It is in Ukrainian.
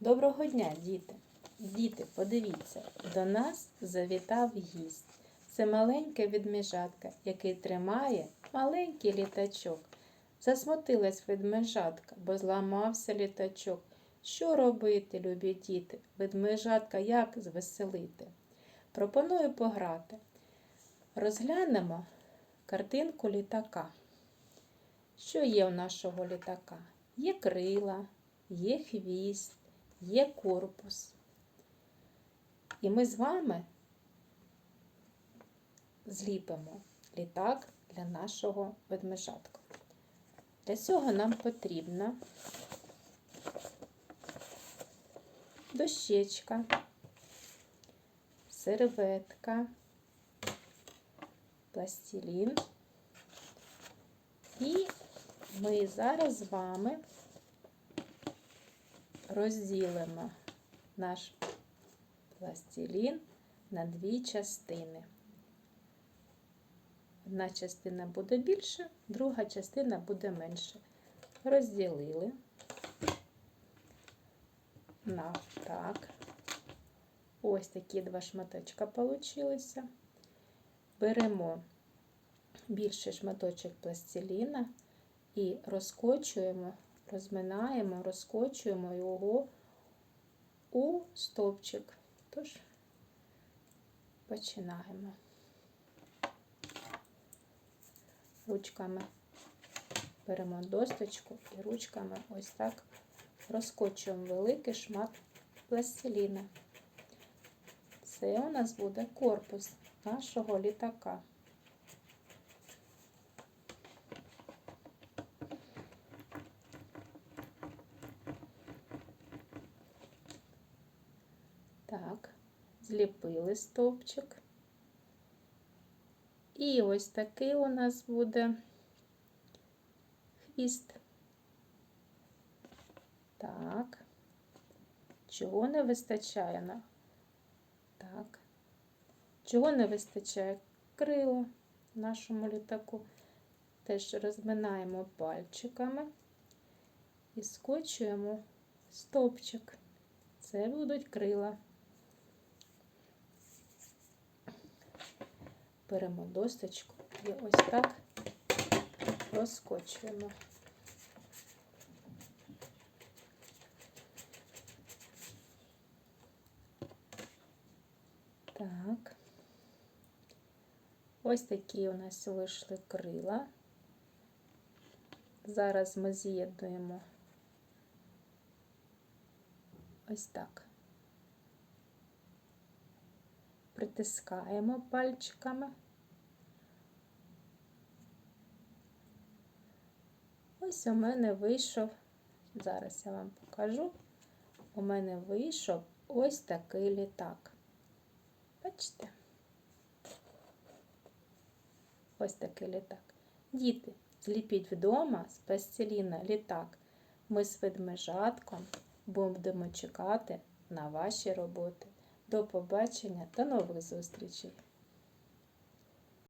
Доброго дня, діти! Діти, подивіться, до нас завітав гість. Це маленьке ведмежатка, який тримає маленький літачок. Засмутилась ведмежатка, бо зламався літачок. Що робити, любі діти? Ведмежатка як звеселити? Пропоную пограти. Розглянемо картинку літака. Що є у нашого літака? Є крила, є хвіст, є корпус. І ми з вами зліпимо літак для нашого ведмежатка. Для цього нам потрібна дощечка, серветка, пластилін. І ми зараз з вами розділимо наш пластилін на дві частини. Одна частина буде більше, друга частина буде менше. Розділили на так. Ось такі два шматочка получилися. Беремо більший шматочок пластиліна і розкочуємо, розминаємо, розкочуємо його у стовпчик. Тож починаємо. Ручками беремо досточку і ручками ось так розкочуємо великий шмат пластиліна. Це у нас буде корпус нашого літака. Так, зліпили стовпчик. І ось такий у нас буде хвіст. Так, чого не вистачає на так. Чого не вистачає крила нашому літаку? Теж розминаємо пальчиками і скочуємо стовпчик. Це будуть крила. Беремо досточку і ось так розкочуємо. Так, ось такі у нас вийшли крила. Зараз ми з'єднуємо ось так. Притискаємо пальчиками. Ось у мене вийшов, зараз я вам покажу, у мене вийшов ось такий літак. Бачите? Ось такий літак. Діти, зліпіть вдома з пластиліна літак. Ми з ведмежатком будемо чекати на ваші роботи. До побачення, до нових зустрічей!